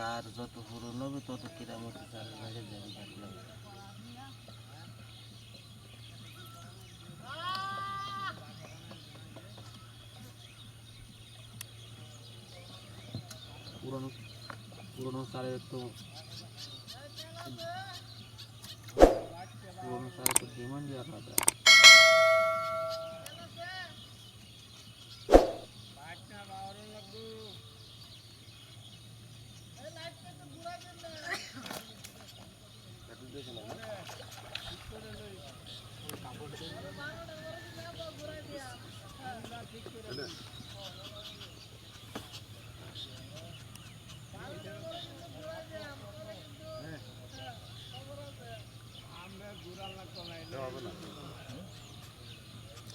সার যত পুরনো হবে তত কিরামতি সার লাগে যাবে দেখলে পুরনো পুরনো সারের তো পুরনো সারের তো ডিমান্ডই আলাদা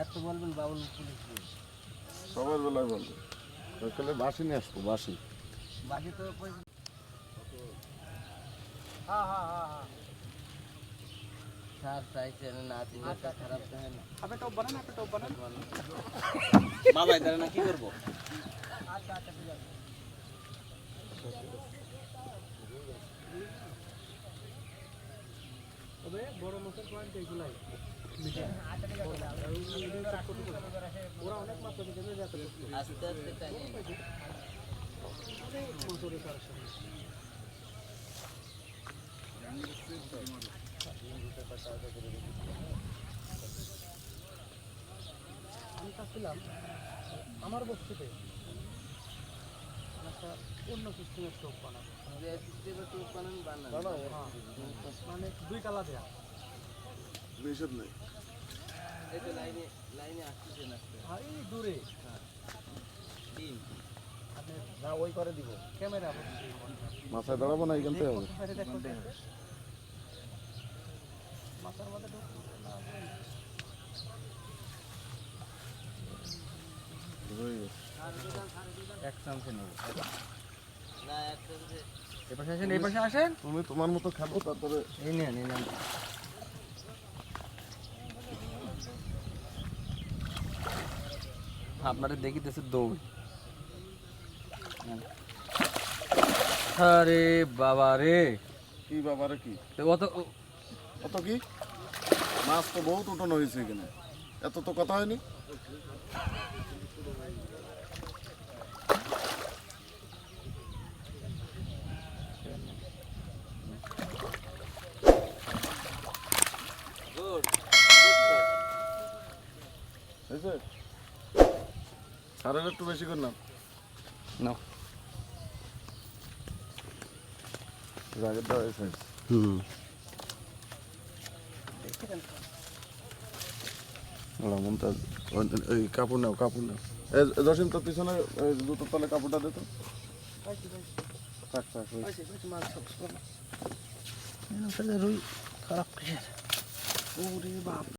আর তো বলবেন বাবুল পুলিশ সবার বেলায় বলব। সকালে বাসি নিয়ে আসব বাসি। বাকি তো পয়সা সার চাইছে না দিলে তো খারাপ থাকে আপনি টপ বানান আপনি টপ বানান। বাবা এদারে না কি করব? তবে বড় মাছের পয়েন্ট অনেক মাছ আমি চাচ্ছিলাম আমার বস্তুতে একটা অন্য সিস্টেমের স্টোভ বানাবো হ্যাঁ, মানে দুই কালা দেয়া নিষেধ নেই লাইনে লাইনে আসতেছে না দূরে। না ওই করে দিব। ক্যামেরা মাথায় দাঁড়াবো না এখান থেকে হবে। মাথার মধ্যে এক চান্সে নেব। না একটা যে এই পাশে আসেন এই আসেন। তুমি তোমার মতো খাব তারপরে এই নেন এই নেন। আপনারা দেখিতেছে দৌড়। আরে বাবা রে। কি বাবারে কি? অত অত কি? মাছ তো বহুত উঠানো হয়েছে এখানে। এত তো কথা হয়নি। গুড হয়েছে? সারের একটু বেশি করে নাও। নাও। আগের দেওয়া হুম। ওই- কাপড় নাও কাপড় নাও। জসিম তোর পিছনে ওই জুতোর তলে কাপড়টা দে তো। থাক থাক রুই খারাপ কিসের? ওরে বাপ।